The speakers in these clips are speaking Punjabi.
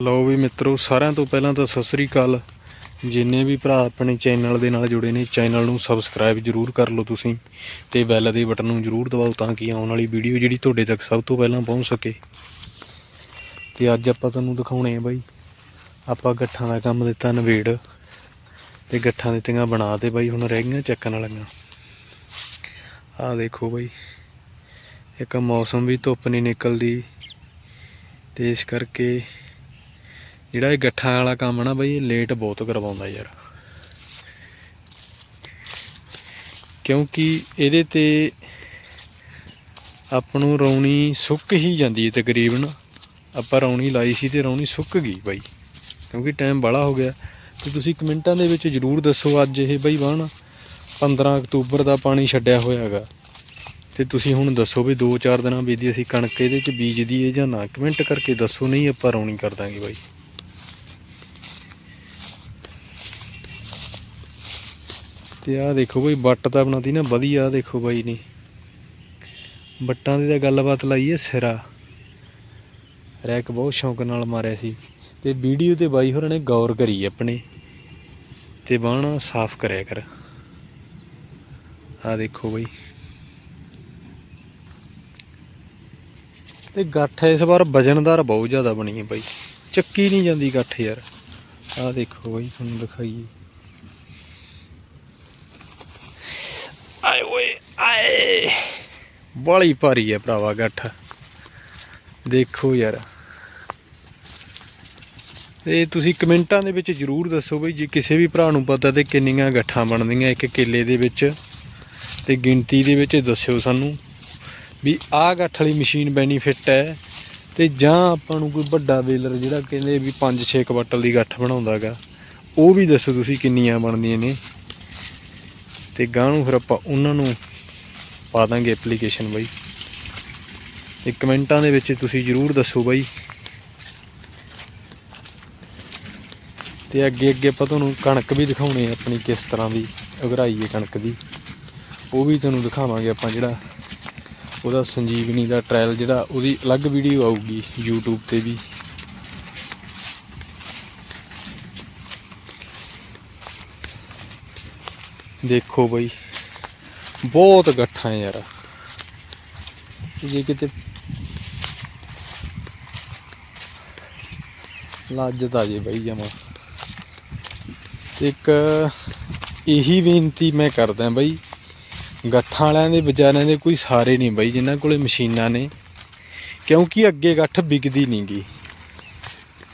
ਲਓ ਵੀ ਮਿੱਤਰੋ, ਸਾਰਿਆਂ ਤੋਂ ਪਹਿਲਾਂ ਤਾਂ ਸਤਿ ਸ੍ਰੀ ਅਕਾਲ। ਜਿੰਨੇ ਵੀ ਭਰਾ ਆਪਣੇ ਚੈਨਲ ਦੇ ਨਾਲ ਜੁੜੇ ਨੇ ਚੈਨਲ ਨੂੰ ਸਬਸਕ੍ਰਾਈਬ ਜਰੂਰ ਕਰ ਲਓ ਤੁਸੀਂ ਤੇ ਬੈਲ ਦੇ ਬਟਨ ਨੂੰ ਜਰੂਰ ਦਬਾਓ ਤਾਂ ਕਿ ਆਉਣ ਵਾਲੀ ਵੀਡੀਓ ਜਿਹੜੀ ਤੁਹਾਡੇ ਤੱਕ ਸਭ ਤੋਂ ਪਹਿਲਾਂ ਪਹੁੰਚ ਸਕੇ। ਤੇ ਅੱਜ ਆਪਾਂ ਤੁਹਾਨੂੰ ਦਿਖਾਉਣੇ ਆ ਬਾਈ, ਆਪਾਂ ਗੱਠਾਂ ਦਾ ਕੰਮ ਦਿੱਤਾ ਨਵੇੜ ਤੇ ਗੱਠਾਂ ਦਿੱਤੀਆਂ ਬਣਾ ਤੇ ਬਾਈ ਹੁਣ ਰਹਿ ਗਈਆਂ ਚੱਕਣ ਵਾਲੀਆਂ। ਆਹ ਦੇਖੋ ਬਾਈ, ਇੱਕ ਮੌਸਮ ਵੀ ਧੁੱਪ ਨਹੀਂ ਨਿਕਲਦੀ ਤੇ ਇਸ ਕਰਕੇ ਜਿਹੜਾ ਇਹ ਗੱਠਾਂ ਵਾਲਾ ਕੰਮ ਨਾ ਬਈ, ਇਹ ਲੇਟ ਬਹੁਤ ਕਰਵਾਉਂਦਾ ਯਾਰ। ਕਿਉਂਕਿ ਇਹਦੇ ਤੇ ਆਪਾਂ ਨੂੰ ਰੌਣੀ ਸੁੱਕ ਹੀ ਜਾਂਦੀ ਹੈ ਤਕਰੀਬਨ। ਆਪਾਂ ਰੌਣੀ ਲਾਈ ਸੀ ਤੇ ਰੌਣੀ ਸੁੱਕ ਗਈ ਬਾਈ। ਕਿਉਂਕਿ ਟਾਈਮ ਬਾਲਾ ਹੋ ਗਿਆ। ਤੇ ਤੁਸੀਂ ਕਮੈਂਟਾਂ ਦੇ ਵਿੱਚ ਜਰੂਰ ਦੱਸੋ ਅੱਜ ਇਹ ਬਈ ਬਾਣ 15 ਅਕਤੂਬਰ ਦਾ ਪਾਣੀ ਛੱਡਿਆ ਹੋਇਆ ਹੈਗਾ ਤੇ ਤੁਸੀਂ ਹੁਣ ਦੱਸੋ ਵੀ 2-4 ਦਿਨਾਂ ਬੀਦੀ ਅਸੀਂ ਕਣਕ ਇਹਦੇ ਚ ਬੀਜਦੀ ਹੈ ਜਾਂ ਨਾ? ਕਮੈਂਟ ਕਰਕੇ ਦੱਸੋ, ਨਹੀਂ ਆਪਾਂ ਰੌਣੀ ਕਰ ਦਾਂਗੇ ਬਾਈ। ਤੇ ਆਹ ਦੇਖੋ ਬਈ ਬੱਟ ਤਾਂ ਬਣਾਤੀ ਨਾ, ਵਧੀਆ ਆਹ ਦੇਖੋ ਬਾਈ ਨੇ। ਬੱਟਾਂ ਦੀ ਤਾਂ ਗੱਲਬਾਤ ਲਾਈ ਹੈ ਸਿਰਾ। ਰੈਕ ਬਹੁਤ ਸ਼ੌਂਕ ਨਾਲ ਮਾਰਿਆ ਸੀ। ਤੇ ਵੀਡੀਓ ਤੇ ਬਾਈ ਹੋਰਾਂ ਨੇ ਗੌਰ ਕਰੀ ਆਪਣੇ। ਤੇ ਬਾਣਾ ਸਾਫ਼ ਕਰਿਆ ਕਰ। ਆਹ ਦੇਖੋ ਬਈ। ਤੇ ਗੱਠ ਇਸ ਵਾਰ ਵਜਨਦਾਰ ਬਹੁਤ ਜ਼ਿਆਦਾ ਬਣੀ ਹੈ ਬਾਈ। ਚੱਕੀ ਨਹੀਂ ਜਾਂਦੀ ਗੱਠ ਯਾਰ। ਆਹ ਦੇਖੋ ਬਾਈ, ਤੁਹਾਨੂੰ ਦਿਖਾਈਏ ਆਏ ਓਏ, ਆਏ। ਬੜੀ ਭਾਰੀ ਹੈ ਭਰਾਵਾ ਗੱਠ। ਦੇਖੋ ਯਾਰ। ਇਹ ਤੁਸੀਂ ਕਮੈਂਟਾਂ ਦੇ ਵਿੱਚ ਜਰੂਰ ਦੱਸੋ ਬਈ, ਜੇ ਕਿਸੇ ਵੀ ਭਰਾ ਨੂੰ ਪਤਾ ਤੇ ਕਿੰਨੀਆਂ ਗੱਠਾਂ ਬਣਦੀਆਂ ਇੱਕ ਕਿੱਲੇ ਦੇ ਵਿੱਚ, ਤੇ ਗਿਣਤੀ ਦੇ ਵਿੱਚ ਦੱਸਿਓ ਸਾਨੂੰ ਵੀ ਆਹ ਗੱਠ ਵਾਲੀ ਮਸ਼ੀਨ ਬੈਨੀਫਿਟ ਹੈ। ਤੇ ਜਾਂ ਆਪਾਂ ਨੂੰ ਕੋਈ ਵੱਡਾ ਬੇਲਰ ਜਿਹੜਾ ਕਹਿੰਦੇ ਵੀ 5-6 ਕੁਆਟਲ ਦੀ ਗੱਠ ਬਣਾਉਂਦਾਗਾ ਉਹ ਵੀ ਦੱਸੋ ਤੁਸੀਂ ਕਿੰਨੀਆਂ ਬਣਦੀਆਂ ਨੇ। ਤੇ ਗਾਂ ਨੂੰ ਫਿਰ ਆਪਾਂ ਉਹਨਾਂ ਨੂੰ ਪਾ ਦਾਂਗੇ ਐਪਲੀਕੇਸ਼ਨ ਬਾਈ। ਤੇ ਕਮੈਂਟਾਂ ਦੇ ਵਿੱਚ ਤੁਸੀਂ ਜਰੂਰ ਦੱਸੋ ਬਾਈ। ਤੇ ਅੱਗੇ ਅੱਗੇ ਆਪਾਂ ਤੁਹਾਨੂੰ ਕਣਕ ਵੀ ਦਿਖਾਉਣੀ ਹੈ ਆਪਣੀ ਕਿਸ ਤਰ੍ਹਾਂ ਦੀ ਉਗਰਾਈ ਹੈ ਕਣਕ ਦੀ। ਉਹ ਵੀ ਤੁਹਾਨੂੰ ਦਿਖਾਵਾਂਗੇ ਆਪਾਂ ਜਿਹੜਾ ਉਹਦਾ ਸੰਜੀਵਨੀ ਦਾ ਟ੍ਰਾਇਲ ਜਿਹੜਾ ਉਹਦੀ ਅਲੱਗ ਵੀਡੀਓ ਆਊਗੀ YouTube ਤੇ ਵੀ। ਦੇਖੋ ਬਈ। ਬਹੁਤ ਗੱਠਾਂ ਯਾਰ। ਜੇ ਕਿਤੇ ਲੱਜਤ ਆ ਜੇ ਬਈ ਜਮਾ। ਇੱਕ ਇਹੀ ਬੇਨਤੀ ਮੈਂ ਕਰਦਾ ਬਈ, ਗੱਠਾਂ ਵਾਲਿਆਂ ਦੇ ਵਿਚਾਰਿਆਂ ਦੇ ਕੋਈ ਸਾਰੇ ਨਹੀਂ ਬਈ, ਜਿਨ੍ਹਾਂ ਕੋਲੇ ਮਸ਼ੀਨਾਂ ਨੇ। ਕਿਉਂਕਿ ਅੱਗੇ ਗੱਠ ਵਿਕਦੀ ਨਹੀਂਗੀ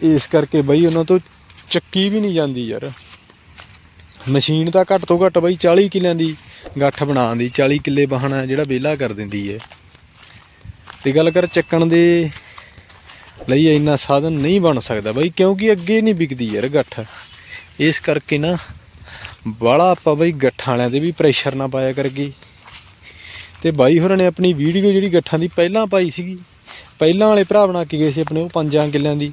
ਇਸ ਕਰਕੇ ਬਈ ਉਹਨਾਂ ਤੋਂ ਚੱਕੀ ਵੀ ਨਹੀਂ ਜਾਂਦੀ ਯਾਰ। ਮਸ਼ੀਨ ਤਾਂ ਘੱਟ ਤੋਂ ਘੱਟ ਬਈ 40 ਕਿੱਲਿਆਂ ਦੀ ਗੱਠ ਬਣਾਉਣ ਦੀ 40 ਕਿੱਲੇ ਬਹਾਨਾ ਜਿਹੜਾ ਵਿਹਲਾ ਕਰ ਦਿੰਦੀ ਹੈ ਤੇ ਗੱਲ ਕਰ ਚੱਕਣ ਦੇ ਲਈ ਇੰਨਾ ਸਾਧਨ ਨਹੀਂ ਬਣ ਸਕਦਾ ਬਈ, ਕਿਉਂਕਿ ਅੱਗੇ ਨਹੀਂ ਵਿਕਦੀ ਯਾਰ ਗੱਠ। ਇਸ ਕਰਕੇ ਨਾ ਬਾਲਾ ਆਪਾਂ ਬਈ ਗੱਠਾਂ ਵਾਲਿਆਂ ਤੇ ਵੀ ਪ੍ਰੈਸ਼ਰ ਨਾ ਪਾਇਆ ਕਰਗੇ ਤੇ ਬਾਈ ਹੋਰਾਂ ਨੇ ਆਪਣੀ ਵੀਡੀਓ ਜਿਹੜੀ ਗੱਠਾਂ ਦੀ ਪਹਿਲਾਂ ਪਾਈ ਸੀਗੀ, ਪਹਿਲਾਂ ਵਾਲੇ ਭਰਾ ਬਣਾ ਕੇ ਗਏ ਸੀ ਆਪਣੇ, ਉਹ ਪੰਜਾਂ ਕਿੱਲਿਆਂ ਦੀ।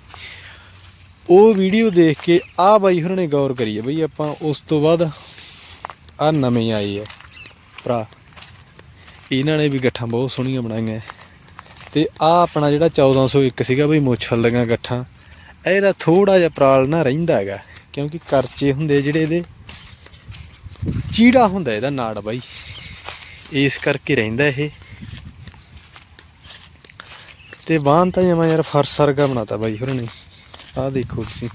ਉਹ ਵੀਡੀਓ ਦੇਖ ਕੇ ਆ ਬਾਈ ਹੋਰਾਂ ਨੇ ਗੌਰ ਕਰੀ ਹੈ ਬਈ ਆਪਾਂ ਉਸ ਤੋਂ ਬਾਅਦ ਆ ਨਵੇਂ ਆਏ ਆ ਭਰਾ। ਇਹਨਾਂ ਨੇ ਵੀ ਗੱਠਾਂ ਬਹੁਤ ਸੋਹਣੀਆਂ ਬਣਾਈਆਂ। ਤੇ ਆ ਆਪਣਾ ਜਿਹੜਾ 1401 ਸੀਗਾ ਬਈ ਮੁੱਛਲ ਦੀਆਂ ਗੱਠਾਂ, ਇਹਦਾ ਥੋੜਾ ਜਿਹਾ ਪ੍ਰਾਲ ਨਾ ਰਹਿੰਦਾ ਹੈਗਾ, ਕਿਉਂਕਿ ਕਰਚੇ ਹੁੰਦੇ ਜਿਹੜੇ ਇਹਦੇ, ਚੀੜਾ ਹੁੰਦਾ ਇਹਦਾ ਨਾੜ ਬਾਈ। ਇਸ ਕਰਕੇ ਰਹਿੰਦਾ ਇਹ। ਤੇ ਬਾਹਨ ਤਾਂ ਜਮਾ ਯਾਰ ਫਰਸਰਗਾ ਬਣਾਤਾ ਬਾਈ ਹੋਰਾਂ ਨੇ। ਆਹ ਦੇਖੋ ਤੁਸੀਂ।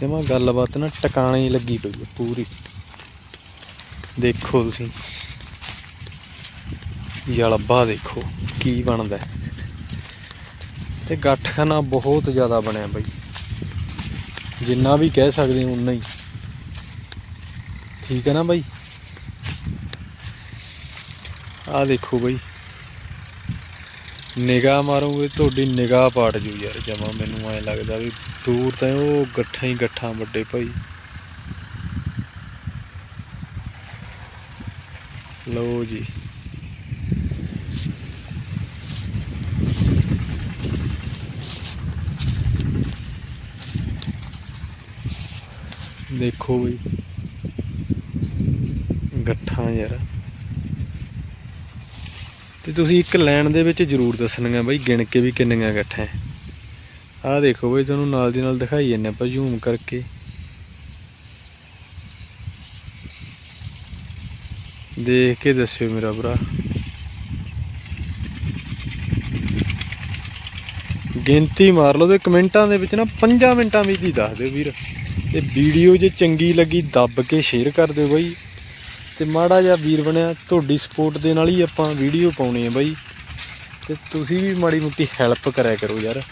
ਤੇ ਮੈਂ ਗੱਲਬਾਤ ਨਾ ਟਿਕਾਣੇ ਹੀ ਲੱਗੀ ਪਈ ਹੈ ਪੂਰੀ। ਦੇਖੋ ਤੁਸੀਂ। ਜਲਬਾ ਦੇਖੋ, ਕੀ ਬਣਦਾ। ਹੈ। ਤੇ ਗੱਠਖਾਨਾ ਬਹੁਤ ਜ਼ਿਆਦਾ ਬਣਿਆ ਬਾਈ। ਜਿੰਨਾ ਵੀ ਕਹਿ ਸਕਦੇ ਹੋ ਉਨਾ ਹੀ। ਠੀਕ ਹੈ ਨਾ ਬਾਈ? ਆ ਦੇਖੋ ਬਾਈ। ਨਿਗਾਹ ਮਾਰੋਗੇ ਤੁਹਾਡੀ ਨਿਗਾਹ ਪਾਟ ਜੂ ਯਾਰ, ਜਮਾ ਮੈਨੂੰ ਐ ਲੱਗਦਾ ਵੀ ਦੂਰ ਤਾਂ ਉਹ ਗੱਠਾਂ ਹੀ ਗੱਠਾਂ ਵੱਡੇ ਭਾਈ। ਲਓ ਜੀ। ਦੇਖੋ ਬਈ। ਗੱਠਾਂ ਯਾਰ। ਤੇ ਤੁਸੀਂ ਇੱਕ ਲਾਈਨ ਦੇ ਵਿੱਚ ਜ਼ਰੂਰ ਦੱਸਣੀਆਂ ਬਾਈ ਗਿਣ ਕੇ ਵੀ ਕਿੰਨੀਆਂ ਇਕੱਠੇ ਆਹ ਦੇਖੋ ਬਾਈ ਤੁਹਾਨੂੰ ਨਾਲ ਦੀ ਨਾਲ ਦਿਖਾਈ ਜਾਂਦੇ ਆਪਾਂ ਜ਼ੂਮ ਕਰਕੇ। ਦੇਖ ਕੇ ਦੱਸਿਓ ਮੇਰਾ ਭਰਾ। ਗਿਣਤੀ ਮਾਰ ਲਓ ਤੇ ਕਮੈਂਟਾਂ ਦੇ ਵਿੱਚ ਨਾ 5 ਮਿੰਟਾਂ ਵਿੱਚ ਹੀ ਦੱਸ ਦਿਓ ਵੀਰ। ਤੇ ਵੀਡੀਓ ਜੇ ਚੰਗੀ ਲੱਗੀ ਦੱਬ ਕੇ ਸ਼ੇਅਰ ਕਰ ਦਿਓ ਬਾਈ। ਤੇ ਮਾੜਾ ਜਿਹਾ ਵੀਰ ਬਣਿਆ, ਤੁਹਾਡੀ ਸਪੋਰਟ ਦੇ ਨਾਲ ਹੀ ਆਪਾਂ ਵੀਡੀਓ ਪਾਉਣੀ ਹੈ ਬਾਈ। ਤੇ ਤੁਸੀਂ ਵੀ ਮਾੜੀ ਮੋਟੀ ਹੈਲਪ ਕਰਿਆ ਕਰੋ ਯਾਰ।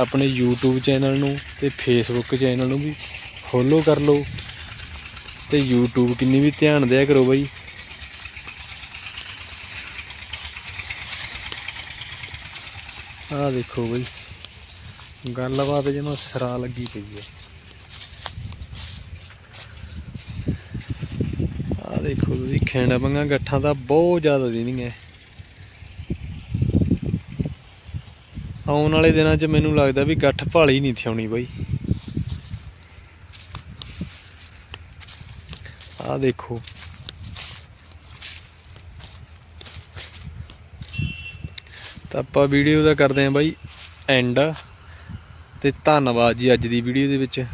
ਆਪਣੇ YouTube ਚੈਨਲ ਨੂੰ ਤੇ Facebook ਚੈਨਲ ਨੂੰ ਵੀ ਫੋਲੋ ਕਰ ਲਓ। ਤੇ YouTube ਕਿੰਨੀ ਵੀ ਧਿਆਨ ਦਿਆ ਕਰੋ ਬਾਈ। ਆਹ ਦੇਖੋ ਬਾਈ। ਗੱਲਬਾਤ ਜਮਾ ਸਰਾ ਲੱਗੀ ਪਈ ਹੈ ਦੇਖੋ ਤੁਸੀਂ ਖੈਂਡਾ ਬੰਗਾ ਗੱਠਾਂ ਤਾਂ ਬਹੁਤ ਜ਼ਿਆਦਾ ਦੇਣੀਆਂ। ਆਉਣ ਵਾਲੇ ਦਿਨਾਂ 'ਚ ਮੈਨੂੰ ਲੱਗਦਾ ਵੀ ਗੱਠ ਭਾਲੀ ਨਹੀਂ ਥਿਆਉਣੀ ਬਾਈ। ਆਹ ਦੇਖੋ। ਤਾਂ ਆਪਾਂ ਵੀਡੀਓ ਦਾ ਕਰਦੇ ਆਂ ਬਾਈ ਐਂਡ। ਤੇ ਧੰਨਵਾਦ ਜੀ ਅੱਜ ਦੀ ਵੀਡੀਓ ਦੇ ਵਿੱਚ।